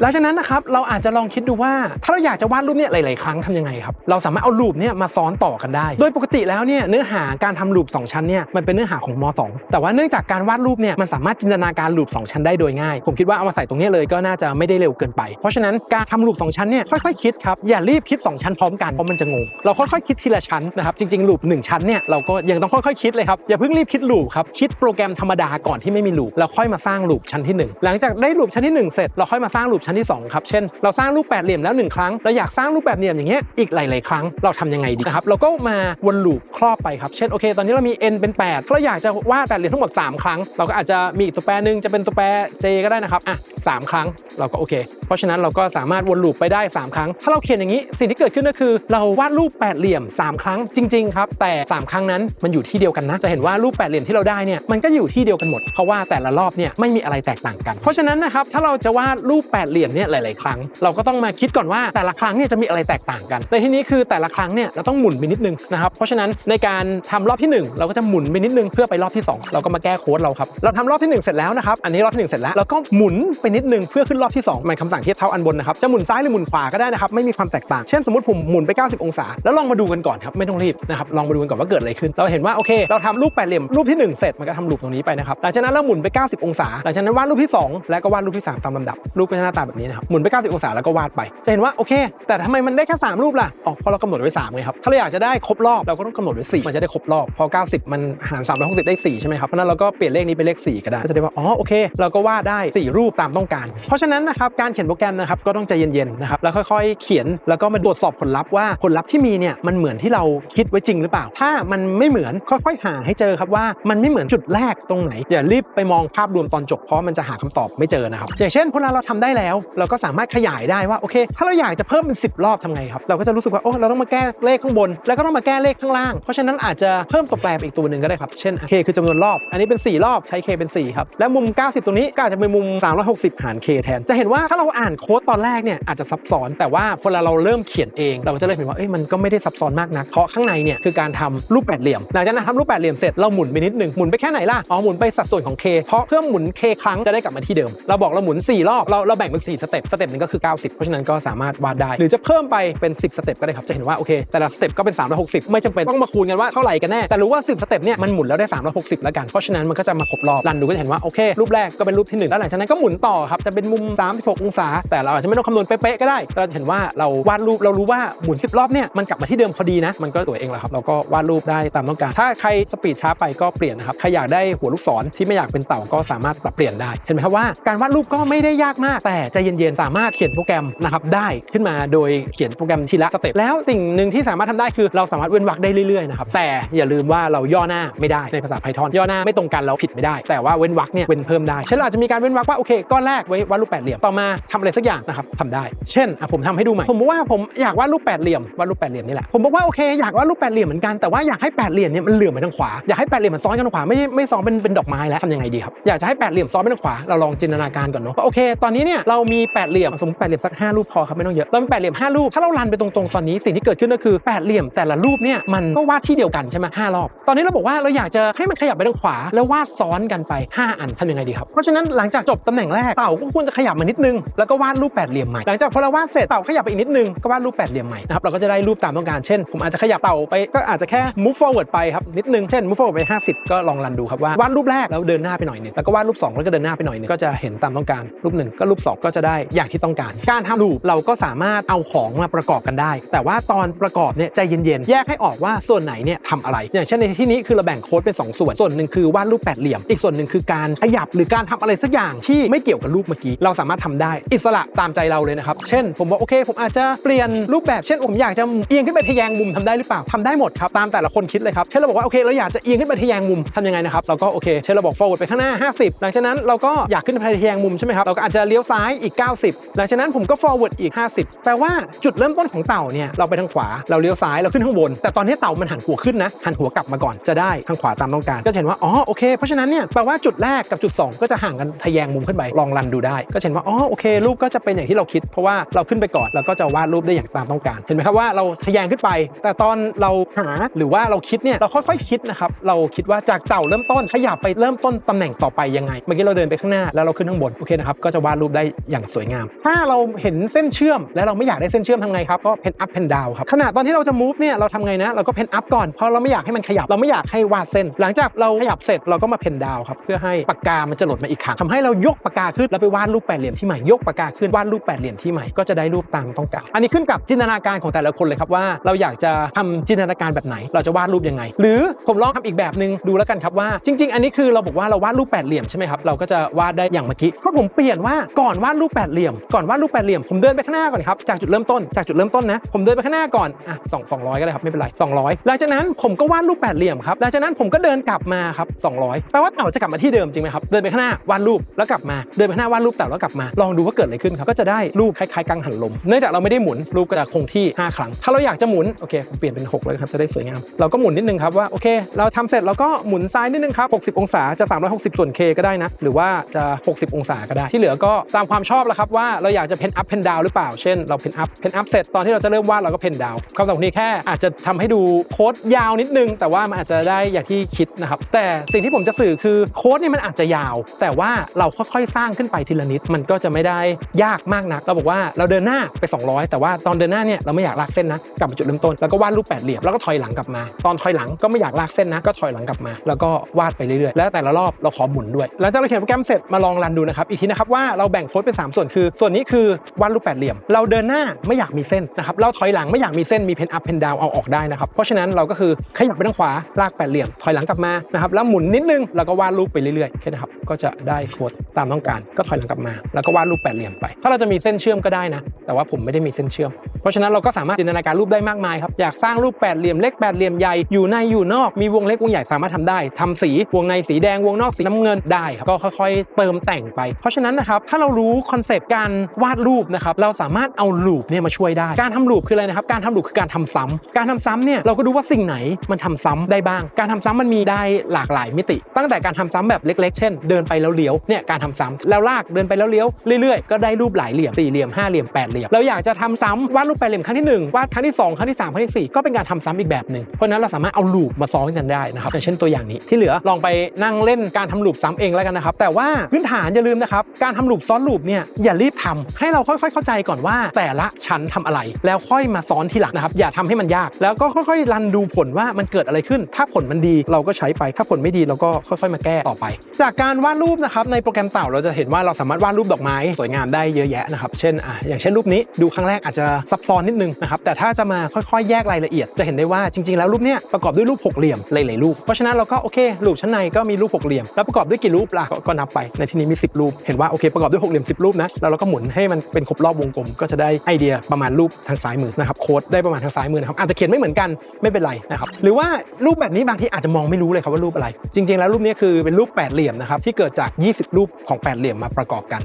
หลังจากนั้นนะครับเราอาจจะลองคิดดูว่า ถ้าเราอยากจะวาดรูปเนี่ยหลาย ๆ ครั้งทำยังไงครับเราสามารถเอารูปเนี่ยมาซ้อนต่อกันได้ โดยปกติแล้วเนี่ยเนื้อหาการทำรูป2ชั้นเนี่ยมันเป็นเนื้อหาของม .2 แต่ว่าเนื่องจากการวาดรูปเนี่ยมันสามารถจินตนาการรูป2ชั้นได้โดยง่ายผมคิดว่าเอามาใส่ตรงนี้เลยก็น่าจะไม่ได้เร็วเกินไป เพราะฉะนั้นการทำรูป2ชั้นเนี่ยค่อย ๆ คิดครับอย่ารีบคิด 2 ชั้นพร้อมกันเพราะมันจะงงเราค่อย ๆ คิดทีละชั้นนะครับจริง ๆ รูป1ชั้นเนี่ยเราก็ยังต้องค่อย ๆ คิดเลยครับอย่าเพิ่งรีบคิดรูปครับคิดโปรแกรมธรรมดาก่อนที่ไม่มีรูปแล้วค่อยมาสร้างรูปชั้นที่หนึ่งหลังจากได้รูปชั้นที่หนึ่งเสร็จเราค่อยมาสร้างรูปชั้นที่สองครับเช่นเราสร้างรูปแปดเหลี่ยมแล้วหนึ่งครั้งเราอยากสร้างรูปแปดเหลี่ยมอย่างเงี้ยอีกหลาย ๆ ครั้งเราทำยังไงดีนะครับเราก็มาวนลูปครอบไปครับเช่นโอเค ตอนนี้เรามี n เป็น8เราอยากจะวาดแปดเหลี่ยมทั้งหมด 3 ครั้ง เราก็อาจจะมีอีกตัวแปรหนึ่งจะเป็นตัวแปร j ก็ได้นะครับอะสามครั้งเราก็โอเค เพราะฉะนั้นเราก็สามารถวนลูปไปได้ 3 ครั้ง ถ้าเราเขียนอย่างนี้สิ่งที่เกิดขึ้นก็คือ เราวาดรูปแปดเหลี่ยม 3 ครั้งจริง ๆ ครับแต่ 3 ครั้งนั้นมันอยู่ที่เดียวกันนะจะเห็นว่ารูปแปดเหลี่ยมที่เราได้เนี่ยมันก็อยู่ที่เดียวกันหมดเพราะว่าแต่ละรอบเนี่ยไม่มีอะไรแตกต่างกัน เพราะฉะนั้นนะครับถ้าเราจะวาดรูปแปดเหลี่ยมเนี่ยหลาย ๆ ครั้ง เราก็ต้องมาคิดก่อนว่าแต่ละครั้งเนี่ยจะมีอะไรแตกต่างกันในที่นี้คือแต่ละครั้งเนี่ยเราต้องหมุนไปนิดนึงนะครับ เพราะฉะนั้นในการทำรอบที่หนึ่งเราก็จะหมุนไปนิดนึงเพื่อไปรอบที่สองเราก็มาแก้โค้ดเราครับ เราทำรอบที่หนึ่งเสร็จแล้วนะครับ อันนี้รอบที่หนึ่งเสร็จแล้วเราก็หมุนไปนิดนึงเพื่อขึ้นรอบที่สองมันคำสั่งเทียบเท่าอันบนนะครับจะหมุนซ้ายหรือหมุนขวาก็ได้นะครับไม่มีความแตกต่าง เช่นสมมติผมหมุนไป 90 องศา แล้วลองมาดูกันก่อนครับไม่ต้องรีบนะครับลองมาดูกันก่อนว่าเกิดอะไรขึ้น เราเห็นว่าโอเค เราทำรูปแปดเหลี่ยมรูปที่หนึ่งเสร็จมันก็ทำลูปตรงนี้ไปนะครับหลังจากนั้นเราหมุนไป 90 องศาหลังจากนั้นวาดรูปที่สองแล้วก็วาดรูปที่สามตามลำดับรูปก็จะหน้าตาแบบนี้นะครับหมุนไป 90 องศาแล้วก็วาดไป จะเห็นว่าโอเค แต่ทำไมมันได้แค่สามรูปล่ะอ๋อเพราะเรากำหนดไว้สามไงครับถ้าเราอยากจะได้ครบรอบเราก็ต้องกำหนดไว้สี่มันจะได้ครบรอบพอ 90 มันหาร360 ได้ 4 ใช่ไหมครับเพราะนั้นเราก็เปลี่ยนเลขนี้เป็นเลข 4 ก็ได้จะได้ว่าอ๋อโอเค เราก็วาดได้ 4 รูปตามต้องการ เพราะฉะนั้นนะครับการเขียนโปรแกรมนะครับก็ต้องใจเย็นๆนะครับแล้วค่อยๆ เขียนแล้วก็มาตรวจสอบผลลัพธ์ว่าผลลัพธ์ที่มีเนี่ยมันเหมือนที่เราคิดไว้จริงหรือเปล่า ถ้ามันไม่เหมือนค่อยๆหาให้เจอครับว่ามันไม่เหมือนจุดแรกตรงไหนอย่ารีบไปมองภาพรวมตอนจบเพราะมันจะหาคำตอบไม่เจอนะครับอย่างเช่นพอเราทำได้แล้วเราก็สามารถขยายได้ว่าโอเค ถ้าเราอยากจะเพิ่มเป็น 10 รอบทำไงครับ เราก็จะรู้สึกว่าโอ้เราต้องมาแก้เลขข้างบน แล้วก็ต้องมาแก้เลขข้างล่าง เพราะฉะนั้นอาจจะเพิ่มตัวแปรอีกตัวหนึ่งก็ได้ครับ เช่น k คือจำนวนรอบ อันนี้เป็น 4 รอบใช้ k เป็น 4 ครับ และมุม 90ตรงนี้ก็อาจจะเป็นมุม 360 หาร k แทน จะเห็นว่าถ้าเราอ่านโค้ดตอนแรกเนี่ยอาจจะซับซ้อน แต่ว่าพอเราเริ่มเขียนเอง เราก็จะเริ่มเห็นว่าเอ้ยมันก็ไม่ได้ซับซ้อนมากนักเพราะข้างในเนี่ยคือการทำรูปแปดเหลี่ยมหลังจากนั้นทำรูปแปดเหลี่ยมเสร็จเราหมุนไปนิดหนึงหมุนไปแค่ไหนล่ะอ๋อหมุนไปสัดส่วนของ k เพราะเพื่อหมุน k ครั้งจะได้กลับมาที่เดิมเราบอกเราหมุน 4 รอบเราเราแบ่งเป็น4สเต็ปสเต็ปหนึ่งก็คือ 90 เพราะฉะนั้นก็สามารถวาดได้ หรือจะเพิ่มไปเป็น 10 สเต็ปก็ได้ครับจะเห็นว่าโอเคแต่ละสเต็ปก็เป็น 360 ไม่จำเป็นต้องมาคูณกันว่าเท่าไหร่กันแน่แต่รู้ว่า 10 สเต็ปเนี่ยมันหมุนแล้วได้ 360 แล้วกันเพราะฉะนั้นมันก็จะมาครบรอบรันดูก็จะเห็นว่าโอเครูปแรกก็เป็นรูปที่หนึ่งแล้วหลังจากนั้นก็หมุนต่อครับจะเป็นมุม 36 องศา แต่เราอาจจะไม่ต้องคำนวณเป๊ะๆก็ได้แต่เราเห็นว่าเราวาดรูปเรารู้ว่าหมุน 10 รอบเนี่ยมันกลับมาที่เดิมพอดีนะมันก็ตัวเองแหละครับเราก็วาดรูปได้ตามต้องการ ถ้าใครสปีดช้าไปก็เปลี่ยนนะครับใครอยากได้หัวลูกศรที่ไม่อยากเป็นเต่าก็สามารถปรับเปลี่ยนได้ เห็นไหมครับว่าการวาดรูปก็ไม่ได้ยากมากแต่ใจเย็นๆ สามารถเขียนโปรแกรมนะครับได้ขึ้นมาโดยเขียนโปรแกรมทีละสเต็ปแล้วสิ่งหนึ่งที่สามารถทำได้คือเราสามารถเว้นวรรคได้เรื่อยๆนะครับแต่อย่าลืมว่าเราย่อหน้าไม่ได้ในภาษา Python ย่อหน้าไม่ตรงกันเราผิดไม่ได้ แต่ว่าเว้นวรรคเนี่ยเว้นเพิ่มได้เช่นเราอาจจะมีการเว้นวรรคว่าโอเคก้อนแรกไว้วาดรูปแปดเหลี่ยมต่อมาทำอะไรสักอย่างนะครับทำได้ เช่นอะผมทำให้ดูใหม่ผมบอกว่าผมอยากวาดรูปแปดเหลี่ยมวาดรูปแปดเหลี่ยมนี่แหละผมบอกว่าโอเคอยากวาดรูปแปดเหลี่ยมเหมือนกันแต่ว่าอยากให้แปดเหลี่ยมเนี่ยมันเหลื่อมไปทางขวาอยากให้แปดเหลี่ยมมันซ้อนกันทางขวาไม่ไม่ซ้อนเป็นเป็นดอกไม้แล้วทำยังไงดีครับอยากจะให้แปดเหลี่ยมซ้อนไปทางขวาเราลองจินตนาการก่อนเนาะโอเค ตอนนี้เนี่ยเราามีแปดเหลี่ยมสมมติแปดเหลี่ยมสักห้ารูปพอครับไม่ต้องเยอะเรามีแปดเหลี่ยมห้ารูปถ้าเรารันไปตรงๆตอนนี้สิ่งที่เกิดขึ้นก็คือแปดเหลี่ยมแต่ละรูปเนี่ยมันก็วาดที่เดียวกันใช่ไหมห้ารอบ ตอนนี้เราบอกว่าเราอยากจะให้มันขยับไปทางขวา แล้ววาดซ้อนกันไป 5 อันทำยังไงดีครับเพราะฉะนั้นหลังจากจบตำแหน่งแรกเต่าก็ควรจะขยับมานิดนึงแล้วก็วาดรูปแปดเหลี่ยมใหม่หลังจากพอเราวาดเสร็จเต่าขยับไปอีกนิดนึงก็วาดรูปแปดเหลี่ยมใหม่นะครับเราก็จะได้รูปตามต้องการเช่น ผมอาจจะขยับเต่าไปก็อาจจะแค่ move forward ไปครับนิดนึงเช่น move forward ไป 50 ก็ลองรันดูครับว่าวาดรูปแรกแล้วเดินหน้าไปหน่อยนึงแล้วก็วาดรูปสองแล้วก็เดินหน้าไปหน่อยนึงก็จะเห็นตามต้องการรูปหนึ่งก็รูปสองก็จะได้อย่างที่ต้องการ การทำรูปเราก็สามารถเอาของมาประกอบกันได้ แต่ว่าตอนประกอบเนี่ยใจเย็นๆ แยกให้ออกว่าส่วนไหนเนี่ยทำอะไร อย่างเช่นในที่นี้คือเราแบ่งโค้ดเป็น 2 ส่วน ส่วนหนึ่งคือวาดรูปแปดเหลี่ยม อีกส่วนหนึ่งคือการขยับหรือการทำอะไรสักอย่างที่ไม่เกี่ยวกับรูปเมื่อกี้ เราสามารถทำได้อิสระตามใจเราเลยนะครับ เช่น ผมบอกโอเค ผมอาจจะเปลี่ยนรูปแบบ เช่นผมอยากจะเอียงขึ้นไปทะแยงมุมทำได้หรือเปล่าทำได้หมดครับ ตามแต่ละคนคิดเลยครับ เช่นเราบอกว่าโอเคเราอยากจะเอียงขึ้นไปทะแยงมุมทำยังไงนะครับ เราก็โอเค เช่นเราบอก forward ไปข้างหน้า 50 หลังจากนั้นเราก็อยากขึ้นไปทะแยงมุมใช่ไหมครับ เราก็อาจจะเลี้ยวซ้ายอีก 90 หลังจากนั้นผมก็ forward อีก 50 แปลว่าจุดเริ่มต้นของเต่าเนี่ยเราไปทางขวาเราเลี้ยวซ้ายเราขึ้นข้างบน แต่ตอนนี้เต่ามันหันหัวขึ้นนะหันหัวกลับมาก่อนจะได้ทางขวาตามต้องการ ก็เห็นว่าอ๋อโอเคเพราะฉะนั้นเนี่ยแปลว่าจุดแรกกับจุด 2 ก็จะห่างกันทะแยงมุมขึ้นไปลองรันดูได้ ก็เห็นว่าอ๋อโอเครูปก็จะเป็นอย่างที่เราคิด เพราะว่าเราขึ้นไปก่อนแล้วก็จะวาดรูปได้อย่างตามต้องการ เห็นไหมครับว่าเราทะแยงขึ้นไป แต่ตอนเราหาหรือว่าเราคิดเนี่ยเราค่อยๆคิดนะครับเราคิดว่าจากเต่าเริ่มต้นขยับไปเริ่มต้นตำแหน่งต่อไปยังไงเมื่อกี้เราเดินไปข้างหน้าแล้วเราขึ้นข้างบนโอเคนะครับก็จะวาดรูปได้อย่างสวยงาม ถ้าเราเห็นเส้นเชื่อม แล้วเราไม่อยากได้เส้นเชื่อมทำไงครับก็เพนอัพเพนดาวครับขณะตอนที่เราจะ move เนี่ยเราทำไงนะเราก็เพนอัพก่อนเพราะเราไม่อยากให้มันขยับเราไม่อยากให้วาดเส้น หลังจากเราขยับเสร็จเราก็มาเพนดาวครับเพื่อให้ปากกามันจะหล่นมาอีกครั้งทำให้เรายกปากกาขึ้นแล้วไปวาดรูปแปดเหลี่ยมที่ใหม่ยกปากกาขึ้นวาดรูปแปดเหลี่ยมที่ใหม่ก็จะได้รูปตามต้องการอันนี้ขึ้นกับจินตนาการของแต่ละคนเลยครับว่า เราอยากจะทำจินตนาการแบบไหน เราจะวาดรูปยังไง หรือผมลองทำอีกแบบหนึ่งดูแล้วกันครับว่า จริง ๆ อันนี้คือเราบอกว่าเราวาดรูปแปดเหลี่ยมใช่ไหมครับเราก็จะวาดได้อย่างเมื่อกี้ถ้าผมเปลี่ยนว่าก่อนวาดดรูปแปดเหลี่ยม ก่อนวาดรูปแปดเหลี่ยม ผมเดินไปข้างหน้าก่อนครับ จากจุดเริ่มต้น จากจุดเริ่มต้นนะ ผมเดินไปข้างหน้าก่อน อะสองสองร้อยก็ได้ครับ ไม่เป็นไร200หลังจากนั้นผมก็วาดรูปแปดเหลี่ยมครับ หลังจากนั้นผมก็เดินกลับมาครับ200แปลว่าเต่าจะกลับมาที่เดิมจริงไหมครับ เดินไปข้างหน้าวาดรูปแล้วกลับมา เดินไปข้างหน้าวาดรูปเต่าแล้วกลับมา ลองดูว่าเกิดอะไรขึ้นครับ ก็จะได้รูปคล้ายๆกังหันลม เนื่องจากเราไม่ได้หมุนรูปก็จะคงที่ 5 ครั้ง ถ้าเราอยากจะหมุน โอเคผมเปลี่ยนเป็น 6 เลยครับ จะได้สวยงาม เราก็หมุนนิดนึงครับว่า โอเค เราทำเสร็จเราก็หมุนซ้ายนิดนึงครับ 60 องศาจะ 360 ส่วน k ก็ได้นะ หรือว่าจะ 60 องศาก็ได้ ที่เหลือก็ตามความชอบแล้วครับว่าเราอยากจะเพนอัพเพนดาวหรือเปล่า เช่นเราเพนอัพเพนอัพเสร็จตอนที่เราจะเริ่มวาดเราก็เพนดาวคำสั่งนี้แค่อาจจะทำให้ดูโค้ดยาวนิดนึง แต่ว่ามันอาจจะได้อย่างที่คิดนะครับ แต่สิ่งที่ผมจะสื่อคือโค้ดนี่มันอาจจะยาว แต่ว่าเราค่อยๆสร้างขึ้นไปทีละนิด มันก็จะไม่ได้ยากมากนัก เราบอกว่าเราเดินหน้าไป 200 แต่ว่าตอนเดินหน้าเนี่ยเราไม่อยากลากเส้นนะกลับมาจุดเริ่มต้นแล้วก็วาดรูปแปดเหลี่ยมแล้วก็ถอยหลังกลับมา ตอนถอยหลังก็ไม่อยากลากเส้นนะก็ถอยหลังกลับมา แล้วก็วาดไปเรื่อยๆแล้วแต่ละรอบเราขอหมุนด้วยหลังจากเราเขียนโปรแกรมเสร็จมาลองรันดูนะครับอีกทีนะครับว่าเราแบ่งโค้ดเป็นสามส่วนคือ ส่วนนี้คือวาดรูปแปดเหลี่ยม เราเดินหน้าไม่อยากมีเส้นนะครับเราถอยหลังไม่อยากมีเส้นมีเพนอัพเพนดาวเอาออกได้นะครับเพราะฉะนั้นเราก็คือขยับไปทางขวาลากแปดเหลี่ยมถอยหลังกลับมานะครับแล้วหมุนนิดนึงแล้วก็วาดรูปไปเรื่อยๆแค่นะครับก็จะได้โค้ดตามต้องการก็ถอยหลังกลับมา แล้วก็วาดรูปแปดเหลี่ยมไป ถ้าเราจะมีเส้นเชื่อมก็ได้นะ แต่ว่าผมไม่ได้มีเส้นเชื่อม เพราะฉะนั้นเราก็สามารถจินตนาการรูปได้มากมายครับอยากสร้างรูปแปดเหลี่ยมเล็กแปดเหลี่ยมใหญ่อยู่ในอยู่นอกมีวงเล็กวงใหญ่สามารถทำได้ทำสีวงในสีแดงวงนอกสีน้ำเงินได้ครับก็ค่อยๆ เติมแต่งไป เพราะฉะนั้นนะครับถ้าเรารู้คอนเซปต์การวาดรูปนะครับเราสามารถเอาลูปเนี่ยมาช่วยได้ การทำลูปคืออะไรนะครับการทำลูปคือการทำซ้ำการทำซ้ำเนี่ยเราก็ดูว่าสิ่งไหนมันทำซ้ำได้บ้าง การทำซ้ำมันมีได้หลากหลายมิติ ตั้งแต่การทำซ้ำแบบเล็ก ๆ เช่น เดินไปแล้วเลี้ยวเนี่ยการทำซ้ำแล้วลากเดินไปแล้วเลี้ยวเรื่อยๆก็ได้รูปหลายเหลี่ยมสี่เหลี่ยมห้าเหลี่ยมแปดเหลี่ยมเราอยากจะทำซ้ำวาดรูปแปดเหลี่ยมครั้งที่หนึ่งวาดครั้งที่สองครั้งที่สามครั้งที่สี่ก็เป็นการทำซ้ำอีกแบบหนึ่งเพราะฉะนั้นเราสามารถเอาลูปมาซ้อนกันได้นะครับอย่างเช่นตัวอย่างนี้ที่เหลือลองไปนั่งเล่นการทำลูปซ้ำเองแล้วกันนะครับแต่ว่าพื้นฐานอย่าลืมนะครับการทำลูปซ้อนลูปเนี่ยอย่ารีบทำให้เราค่อยๆ เข้าใจก่อนว่าแต่ละชั้นทำอะไร แล้วค่อยมาซ้อนทีหลังนะครับอย่าทำให้มันยาก แล้วก็ค่อยๆรันดูผลว่ามันเกิดอะไรขึ้น ถ้าผลมันดีเราก็ใช้ไปถ้าผลไม่ดีเราก็ค่อยๆ มาแก้ต่อไป จากการวาดรูปนะครับในโปรแกรมเต่าเราจะเห็นว่าเราสามารถวาดรูปดอกไม้สวยงามได้เยอะแยะนะครับเช่นอะอย่างเช่นรูปนี้ดูครั้งแรกอาจจะซับซ้อนนิดนึงนะครับแต่ถ้าจะมาค่อยๆ แยกรายละเอียด จะเห็นได้ว่าจริงๆ แล้วรูปเนี้ยประกอบด้วยรูปหกเหลี่ยมหลายๆรูปเพราะฉะนั้นเราก็โอเครูปชั้นในก็มีรูปหกเหลี่ยมแล้วประกอบด้วยกี่รูปล่ะก็ก็นับไปในที่นี้มี 10 รูปเห็นว่าโอเคประกอบด้วยหกเหลี่ยม10 รูปนะแล้วเราก็หมุนให้มันเป็นครบรอบวงกลม ก็จะได้ไอเดียประมาณรูปทางซ้ายมือนะครับโค้ดได้ประมาณทางซ้ายมือนะครับอาจจะเขียนไม่เหมือนกันไม่เป็นไรนะครับหรือว่ารูปแบบนี้บางทีอาจจะมองไม่รู้เลยครับว่ารูปอะไร จริง ๆ แล้วรูปนี้คือเป็นรูปแปดเหลี่ยมนะครับที่เกิดจาก 20 รูปของแปดเหลี่ยมมาประกอบกัน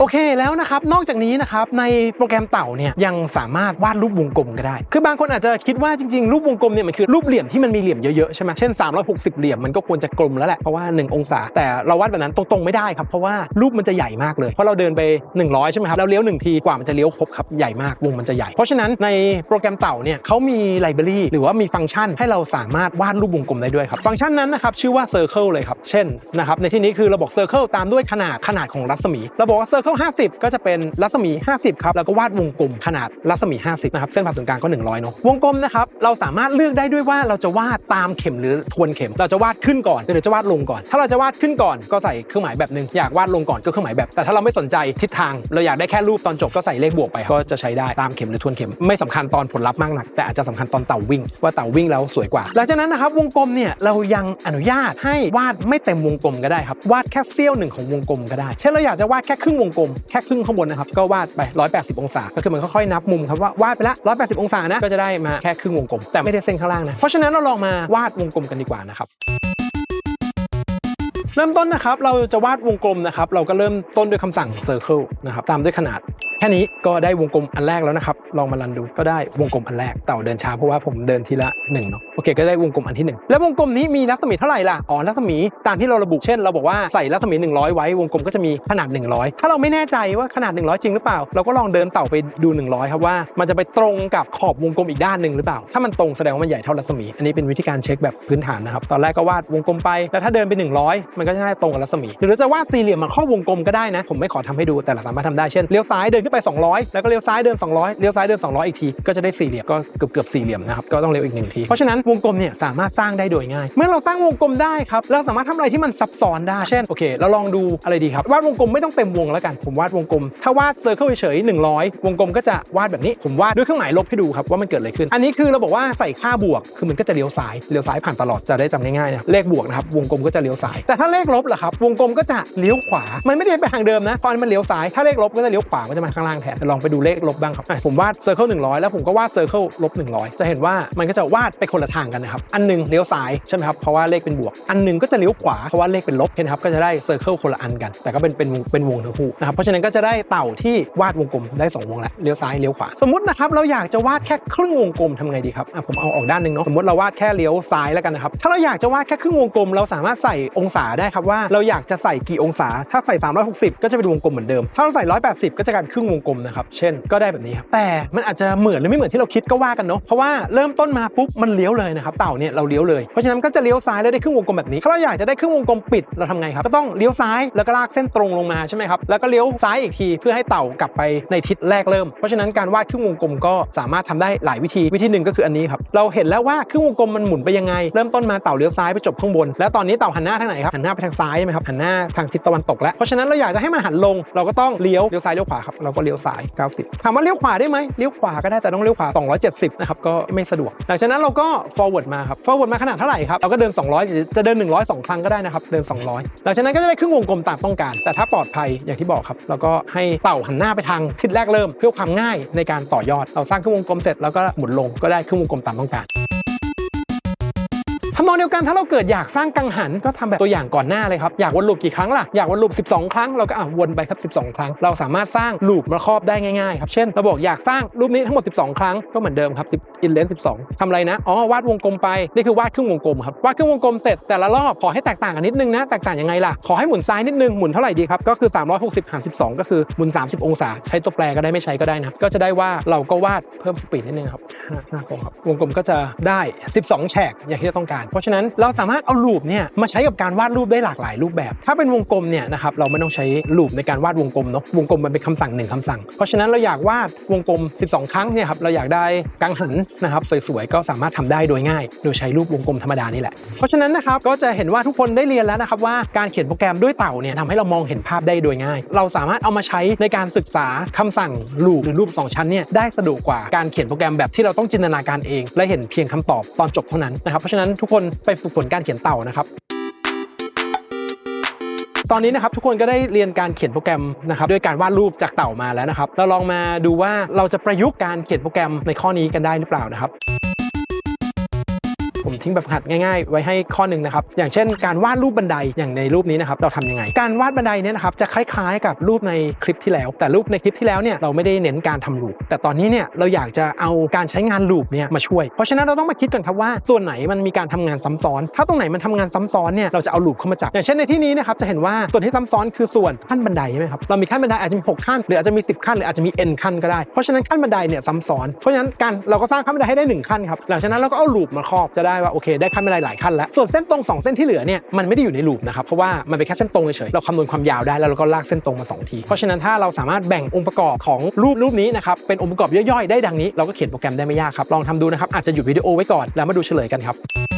โอเคแล้วนะครับนอกจากนี้นะครับในโปรแกรมเต่าเนี่ยยังสามารถวาดรูปวงกลมก็ได้ คือบางคนอาจจะคิดว่าจริงๆรูปวงกลมเนี่ยมันคือรูปเหลี่ยมที่มันมีเหลี่ยมเยอะๆใช่ไหมเช่น 360 เหลี่ยมมันก็ควรจะกลมแล้วแหละเพราะว่า 1 องศา แต่เราวาดแบบนั้นตรงๆไม่ได้ครับเพราะว่ารูปมันจะใหญ่มากเลยเพราะเราเดินไป 100 ใช่ไหมครับแล้วเลี้ยวหนึ่งทีกว่ามันจะเลี้ยวครบครับใหญ่มากวงมันจะใหญ่ เพราะฉะนั้นในโปรแกรมเต่าเนี่ยเขามีไลบรารีหรือว่ามีฟังก์ชันให้เราสามารถวาดรูปวงกลมได้ด้วยครับฟังก์ชันนั้นนะครับชื่อว่า Circle เลยครับเช่นนะครับในที่นี้คือเราบอก Circle ตามด้วยขนาดขนาดของรัศมีเราบอกว่า Circle 50 ก็จะเป็นรัศมี 50 ครับ แล้วก็วาดวงกลมขนาดรัศมี 50 นะครับ เส้นผ่าศูนย์กลางก็ 100 เนาะ วงกลมนะครับ เราสามารถเลือกได้ด้วยว่าเราจะวาดตามเข็มหรือทวนเข็ม เราจะวาดขึ้นก่อนหรือจะวาดลงก่อน ถ้าเราจะวาดขึ้นก่อนก็ใส่เครื่องหมายแบบหนึง อยากวาดลงก่อนก็เครื่องหมายแบบ แต่ถ้าเราไม่สนใจทิศทาง เราอยากได้แค่รูปตอนจบก็ใส่เลขบวกไป ก็จะใช้ได้ตามเข็มหรือทวนเข็ม ไม่สำคัญตอนผลลัพธ์มากนัก แต่อาจจะสำคัญตอนเต่าวิ่ง ว่าเต่าวิ่งแล้วสวยกว่า หลังจากนั้นนะครับวงกลมเนี่ยเรายังอนุญาตให้วาดไม่เต็มวงกลมก็ได้ครับวาดแค่เสี้ยวหนึ่งของวงกลมก็ได้ เช่นเราอยากจะวาดแค่ครึ่งวงกลมแค่ครึ่งข้างบนนะครับก็วาดไป 180 องศา ก็คือมันค่อยๆนับมุมครับว่าวาดไปละ 180 องศานะก็จะได้มาแค่ครึ่งวงกลม แต่ไม่ได้เส้นข้างล่างนะเพราะฉะนั้นเราลองมาวาดวงกลมกันดีกว่านะครับเริ่มต้นนะครับเราจะวาดวงกลมนะครับเราก็เริ่มต้นด้วยคำสั่ง circle นะครับตามด้วยขนาด แค่นี้ก็ได้วงกลมอันแรกแล้วนะครับ ลองมารันดูก็ได้วงกลมอันแรกเต่าเดินช้าเพราะว่าผมเดินทีละหนึ่งเนาะโอเคก็ได้วงกลมอันที่หนึ่งแล้ววงกลมนี้มีรัศมีเท่าไหร่ล่ะอ๋อรัศมีตามที่เราระบุเช่น เราบอกว่าใส่รัศมี 100 ไว้วงกลมก็จะมีขนาด 100 ถ้าเราไม่แน่ใจว่าขนาด 100 จริงหรือเปล่า เราก็ลองเดินเต่าไปดู 100 ครับว่า มันจะไปตรงกับขอบวงกลมอีกด้านหนึ่งหรือเปล่า ถ้ามันตรงแสดงว่ามันใหญ่เท่ารัศมี อันนี้เป็นวิธีการเช็คแบบพื้นฐานนะครับตอนแรกก็วาดวงกลมไปแล้วถ้าเดินไป 100 มันก็จะได้ตรงกับรัศมี หรือจะวาดสี่เหลี่ยมมาครอบวงกลมก็ได้นะ ผมไม่ขอทำให้ดูแต่เราสามารถทำได้เช่นเลี้ยวซ้ายเดินขึ้นไป 200 แล้วก็เลี้ยวซ้ายเดิน 200 เลี้ยวซ้ายเดิน 200 อีกที ก็จะได้สี่เหลี่ยมก็เกือบเกือบสี่เหลี่ยมนะครับ ก็ต้องเลี้ยวอีกหนึ่งที เพราะฉะนั้นวงกลมเนี่ยสามารถสร้างได้โดยง่าย เมื่อเราสร้างวงกลมได้ครับ เราสามารถทำอะไรที่มันซับซ้อนได้ เช่น โอเค เราลองดูอะไรดีครับ วาดวงกลมไม่ต้องเต็มวงแล้วกัน ผมวาดวงกลม ถ้าวาดเซอร์เคิลเฉยๆ100วงกลมก็จะวาดแบบนี้ ผมวาดด้วยเครื่องหมายลบให้ดูครับว่ามันเกิดอะไรขึ้น อันนี้คือเราบอกว่าใส่ค่าบวก คือมันก็จะเลี้ยวซ้าย เลี้ยวซ้ายผ่านตลอด จะได้จำง่ายๆนะเลขบวกนะครับ วงกลมก็จะเลี้ยวซ้าย แต่ถ้าเลขลบล่ะครับ วงกลมก็จะเลี้ยวขวา มันไม่ได้ไปทางเดิมนะ ตอนมันเลี้ยวซ้าย ถ้าเลขลบก็จะเลี้ยวขวา มันจะมาข้างล่างแทนลองไปดูเลขลบบ้างครับผมวาดเซอร์เคิล100แล้วผมก็วาดเซอร์เคิลลบ100จะเห็นว่ามันก็จะวาดไปคนละทางกันนะครับอันหนึงเลี้ยวซ้ายใช่ไหมครับเพราะว่าเลขเป็นบวก อันหนึงก็จะเลี้ยวขวาเพราะว่าเลขเป็นลบเห็นไหมครับก็จะได้เซอร์เคิลคนละอันกัน แต่ก็เป็นเป็นวงเป็นวงทั้งคู่นะครับเพราะฉะนั้นก็จะได้เต่าที่วาดวงกลมได้สองวงแล้วเลี้ยวซ้ายเลี้ยวขวาสมมตินะครับเราอยากจะวาดแค่ครึ่งวงกลมทำไงดีครับผมเอาออกด้านหนึงเนาะสมมติเราวาดแค่เลี้ยวซ้ายแล้วกันนะครับถ้าเราอยากจะวาดแค่ครึ่งวงกลม เราสามารถใส่องศาได้ครับว่าเราอยากจะใส่กี่องศา ถ้าใส่ 360 ก็จะเป็นวงกลมเหมือนเดิม ถ้าเราใส่ 180 ก็จะกลายเป็นครึ่งวงกลมนะครับ เช่น ก็ได้แบบนี้ครับ แต่มันอาจจะเหมือนหรือไม่เหมือนที่เราคิดก็ว่ากันเนาะ เพราะว่าเริ่มต้นมาปุ๊บมันเลี้ยวเลยนะครับ เต่าเนี่ยเราเลี้ยวเลย เพราะฉะนั้นก็จะเลี้ยวซ้ายแล้วได้ครึ่งวงกลมแบบนี้ ถ้าเราอยากจะได้ครึ่งวงกลมปิดเราทำไงครับ ก็ต้องเลี้ยวซ้ายแล้วก็ลากเส้นตรงลงมาใช่ไหมครับ แล้วก็เลี้ยวซ้ายอีกทีเพื่อให้เต่ากลับไปในทิศแรกเริ่ม เพราะฉะนั้นการวาดครึ่งวงกลมก็สามารถทำได้หลายวิธี วิธีหนึ่งก็คืออันนี้ครับ เราเห็นแล้วว่าครึ่งวงกลมมันหมุนไปยังไง เริ่มต้นมาเต่าเลี้ยวซ้ายไปจบข้างบน แล้วตอนนี้เต่าหันหน้าทางไหนครับ หันหน้าไปทางซ้ายใช่ไหมครับ หันหน้าทางทิศตะวันตกแล้ว เพราะฉะนั้นเราอยากจะให้มันหันลง เราก็ต้องเลี้ยว เลี้ยวซ้ายเลี้ยวขวาครับเราก็เลี้ยวซ้าย 90 ถามว่าเลี้ยวขวาได้ไหมเลี้ยวขวาก็ได้แต่ต้องเลี้ยวขวา 270 นะครับ ก็ไม่สะดวก หลังจากนั้นเราก็ forward มาครับ forward มาขนาดเท่าไหร่ครับ เราก็เดิน 200 จะเดิน 100 2 ครั้งก็ได้นะครับ เดิน 200 หลังจากนั้นก็จะได้ครึ่งวงกลมตามต้องการ แต่ถ้าปลอดภัยอย่างที่บอกครับ เราก็ให้เต่าหันหน้าไปทางทิศแรกเริ่ม เพื่อความง่ายในการต่อยอด เราสร้างครึ่งวงกลมเสร็จแล้วก็หมุนลงก็ได้ครึ่งวงกลมตามต้องการ ทำนองเดียวกันถ้าเราเกิดอยากสร้างกังหันก็ทำแบบตัวอย่างก่อนหน้าเลยครับ อยากวนลูปกี่ครั้งล่ะ อยากวนลูป 12 ครั้งเราก็อะวนไปครับ 12 ครั้ง เราสามารถสร้างลูปมาครอบได้ง่ายๆครับเช่นเราบอกอยากสร้างรูปนี้ทั้งหมด 12 ครั้งก็เหมือนเดิมครับ10 in length 12ทำอะไรนะอ๋อวาดวงกลมไปนี่คือวาดครึ่งวงกลมครับวาดครึ่งวงกลมเสร็จแต่ละรอบขอให้แตกต่างกันนิดนึงนะแตกต่างยังไงล่ะขอให้หมุนซ้ายนิดนึงหมุนเท่าไหร่ดีครับก็คือ 360หาร12 ก็คือหมุน 30 องศา ใช้ตัวแปรก็ได้ไม่ใช้ก็ได้นะก็จะได้ว่าเราก็วาดเพิ่มสปีดนิดนึงครับห้าห้าองครับวงกลมก็จะได้ 12 แฉกอย่างที่เราต้องการเพราะฉะนั้นเราสามารถเอาลูปเนี่ยมาใช้กับการวาดรูปได้หลากหลายรูปแบบ ถ้าเป็นวงกลมเนี่ยนะครับเราไม่ต้องใช้ลูปในการวาดวงกลมเนาะวงกลมมันเป็นคำสั่งหนึ่งคำสั่ง เพราะฉะนั้นเราอยากวาดวงกลม 12 ครั้งเนี่ยครับเราอยากได้กังหันนะครับสวยๆก็สามารถทำได้โดยง่าย โดยใช้รูปวงกลมธรรมดานี่แหละเพราะฉะนั้นนะครับก็จะเห็นว่าทุกคนได้เรียนแล้วนะครับว่าการเขียนโปรแกรมด้วยเต่าเนี่ยทำให้เรามองเห็นภาพได้โดยง่าย เราสามารถเอามาใช้ในการศึกษาคำสั่งลูปหรือรูปสองชั้นเนี่ยได้สะดวกกว่าการเขียนโปรแกรมแบบที่เราต้องจินตนาการเอง และเห็นเพียงคำตอบตอนจบเท่านั้นนะครับเพราะฉะนั้นทุกคนไปฝึกฝนการเขียนเต่านะครับตอนนี้นะครับทุกคนก็ได้เรียนการเขียนโปรแกรมนะครับด้วยการวาดรูปจากเต่ามาแล้วนะครับ เราลองมาดูว่าเราจะประยุกต์การเขียนโปรแกรมในข้อนี้กันได้หรือเปล่านะครับ ทิ้งแบบหัดง่ายๆ ไว้ให้ข้อหนึ่งนะครับ อย่างเช่นการวาดรูปบันไดอย่างในรูปนี้นะครับเราทำยังไง การวาดบันไดเนี่ยนะครับจะคล้ายๆ กับรูปในคลิปที่แล้ว แต่รูปในคลิปที่แล้วเนี่ยเราไม่ได้เน้นการทำลูปแต่ตอนนี้เนี่ยเราอยากจะเอาการใช้งานลูปเนี่ยมาช่วย เพราะฉะนั้นเราต้องมาคิดกันครับว่าส่วนไหนมันมีการทำงานซ้ำซ้อน ถ้าตรงไหนมันทำงานซ้ำซ้อนเนี่ยเราจะเอาลูปเข้ามาจับอย่างเช่นในที่นี้นะครับจะเห็นว่าส่วนที่ซ้ำซ้อนคือส่วนขั้นบันไดใช่ไหมครับเรามีขั้นบันไดอาจจะมีหกขั้นหรืออาจจะมี 10 ขั้นหรืออาจจะมี n ขั้นก็ได้เพราะฉะนั้นขั้นบันไดเนี่ยซ้ำซ้อนเพราะฉะนั้นการเราก็สร้างขั้นบันไดให้ได้หนึ่งขั้นครับหลังจากนั้นเราก็เอาลูปมาครอบจะได้ว่าโอเคได้ขั้นบันไดหลายขั้นแล้ว ส่วนเส้นตรงสองเส้นที่เหลือเนี่ยมันไม่ได้อยู่ในลูปนะครับเพราะว่ามันเป็นแค่เส้นตรงเฉยๆเราคำนวณความยาวได้แล้วเราก็ลากเส้นตรงมาสองที เพราะฉะนั้นถ้าเราสามารถแบ่งองค์ประกอบของรูปรูปนี้นะครับเป็นองค์ประกอบย่อยๆได้ดังนี้เราก็เขียนโปรแกรมได้ไม่ยากครับลองทำดูนะครับอาจจะหยุดวิดีโอไว้ก่อนแล้วมาดูเฉลยกันครับ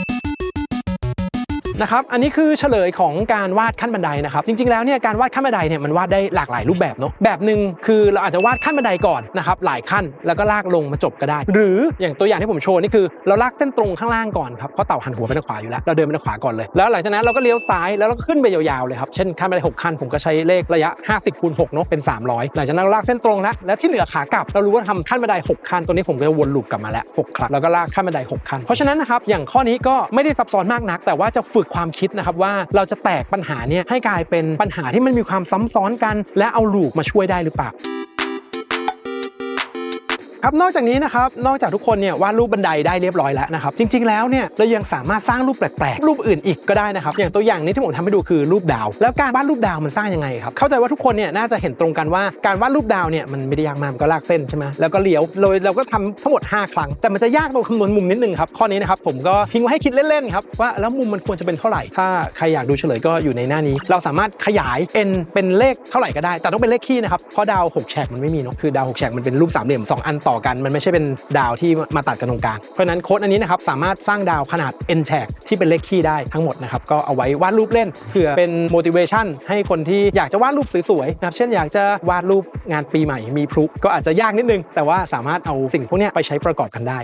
นะครับ อันนี้คือเฉลยของการวาดขั้นบันไดนะครับ จริงๆ แล้วเนี่ยการวาดขั้นบันไดเนี่ยมันวาดได้หลากหลายรูปแบบเนาะ แบบหนึ่งคือเราอาจจะวาดขั้นบันไดก่อนนะครับหลายขั้นแล้วก็ลากลงมาจบก็ได้ หรืออย่างตัวอย่างที่ผมโชว์นี่คือเราลากเส้นตรงข้างล่างก่อนครับเพราะเต่าหันหัวไปทางขวาอยู่แล้วเราเดินไปทางขวาก่อนเลย แล้วหลังจากนั้นเราก็เลี้ยวซ้ายแล้วเราก็ขึ้นไปยาวๆเลยครับเช่นขั้นบันไดหกขั้นผมก็ใช้เลขระยะ 50คูณ6เนาะเป็น 300 หลังจากนั้นเราลากเส้นตรงแล้วแล้วที่เหลือขากลับเรารู้ว่าทำขั้นบันไดหกขั้นตัวนี้ผมก็จะวนลูปกลับมาแล้วหกครั้งแล้วก็ลากขั้นบันไดหกขั้นเพราะฉะนั้นนะครับอย่างข้อนี้ก็ไม่ได้ซับซ้อนมากนัก แต่ว่าจะฝึกความคิดนะครับว่าเราจะแตกปัญหาเนี่ยให้กลายเป็นปัญหาที่มันมีความซ้ำซ้อนกัน และเอาลูกมาช่วยได้หรือเปล่า ครับนอกจากนี้นะครับนอกจากทุกคนเนี่ยวาดรูปบันไดได้เรียบร้อยแล้วนะครับจริง ๆแล้วเนี่ยเรายังสามารถสร้างรูปแปลกๆรูปอื่นอีกก็ได้นะครับอย่างตัวอย่างนี้ที่ผมทำให้ดูคือรูปดาว แล้วการวาดรูปดาวมันสร้างยังไงครับเข้าใจว่าทุกคนเนี่ยน่าจะเห็นตรงกันว่าการวาดรูปดาวเนี่ยมันไม่ได้ยากมากมันก็ลากเส้นใช่ไหมแล้วก็เลี้ยวโดยเราก็ทำทั้งหมด 5 ครั้ง แต่มันจะยากตรงคำนวณมุมนิดนึงครับข้อนี้นะครับผมก็ทิ้งไว้ให้คิดเล่นๆครับว่าแล้วมุมมันควรจะเป็นเท่าไหร่ ถ้าใครอยากดูเฉลยก็อยู่ในหน้านี้ เราสามารถขยาย n เป็นเลขเท่าไหร่ก็ได้ แต่ต้องเป็นเลขคี่นะครับเพราะดาวหกแฉกมันไม่มีเนาะคือดาวหกแฉกมันเป็นรูปสามเหลี่ยมสองอันต่อกันมันไม่ใช่เป็นดาวที่มาตัดกันตรงกลาง เพราะฉะนั้นโค้ดอันนี้นะครับสามารถสร้างดาวขนาด n แฉกที่เป็นเลขคี่ได้ทั้งหมดนะครับก็เอาไว้วาดรูปเล่นเผื่อเป็น motivation ให้คนที่อยากจะวาดรูปสวยๆนะครับเช่นอยากจะวาดรูปงานปีใหม่มีพลุก็อาจจะยากนิดนึง แต่ว่าสามารถเอาสิ่งพวกนี้ไปใช้ประกอบกันได้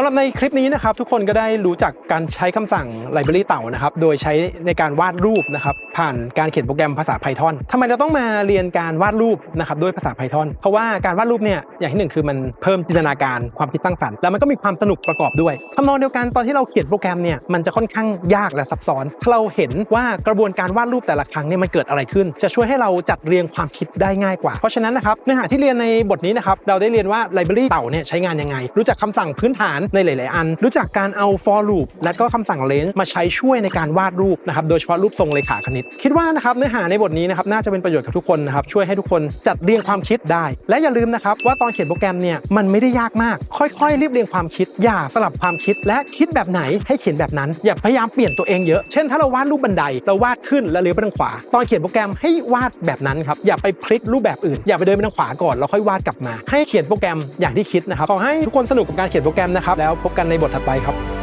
ำหรับในคลิปนี้นะครับทุกคนก็ได้รู้จักการใช้คำสั่ง library เต่านะครับโดยใช้ในการวาดรูปนะครับผ่านการเขียนโปรแกรมภาษา Python ทำไมเราต้องมาเรียนการวาดรูปนะครับด้วยภาษา Python เพราะว่าการวาดรูปเนี่ยอย่างที่หนึ่งคือมันเพิ่มจินตนาการความคิดสร้างสรรค์แล้วมันก็มีความสนุกประกอบด้วยทำนองเดียวกันตอนที่เราเขียนโปรแกรมเนี่ยมันจะค่อนข้างยากและซับซ้อนถ้าเราเห็นว่ากระบวนการวาดรูปแต่ละครั้งเนี่ยมันเกิดอะไรขึ้น จะช่วยให้เราจัดเรียงความคิดได้ง่ายกว่า เพราะฉะนั้นนะครับเนื้อหาที่เรียนในบทนี้นะครับเราได้เรียนว่า library เต่าเนี่ยใช้งานยังไง รู้จักคำสั่งพื้นฐานในหลาย ๆ อัน รู้จักการเอา for loop และก็คำสั่ง range มาใช้ช่วยในการวาดรูปนะครับโดยเฉพาะรูปทรงเลขาคณิต คิดว่านะครับเนื้อหาในบทนี้นะครับน่าจะเป็นประโยชน์กับทุกคนนะครับช่วยให้ทุกคนจัดเรียงความคิดได้ และอย่าลืมนะครับว่าตอนเขียนโปรแกรมเนี่ยมันไม่ได้ยากมาก ค่อย ๆ รีบเรียงความคิด อย่าสลับความคิดและคิดแบบไหนให้เขียนแบบนั้น อย่าพยายามเปลี่ยนตัวเองเยอะ เช่นถ้าเราวาดรูปบันไดเราวาดขึ้นแล้วเลี้ยวไปทางขวา ตอนเขียนโปรแกรมให้วาดแบบนั้นครับอย่าไปพลิกรูปแบบอื่นอย่าไปเดินไปทางขวาก่อนแล้วค่อยวาดกลับมา ให้เขียนโปรแกรมอย่างที่คิดนะครับขอให้ทุกคนสนุกกับการเขียนโปรแกรมนะครับ แล้วพบกันในบทถัดไปครับ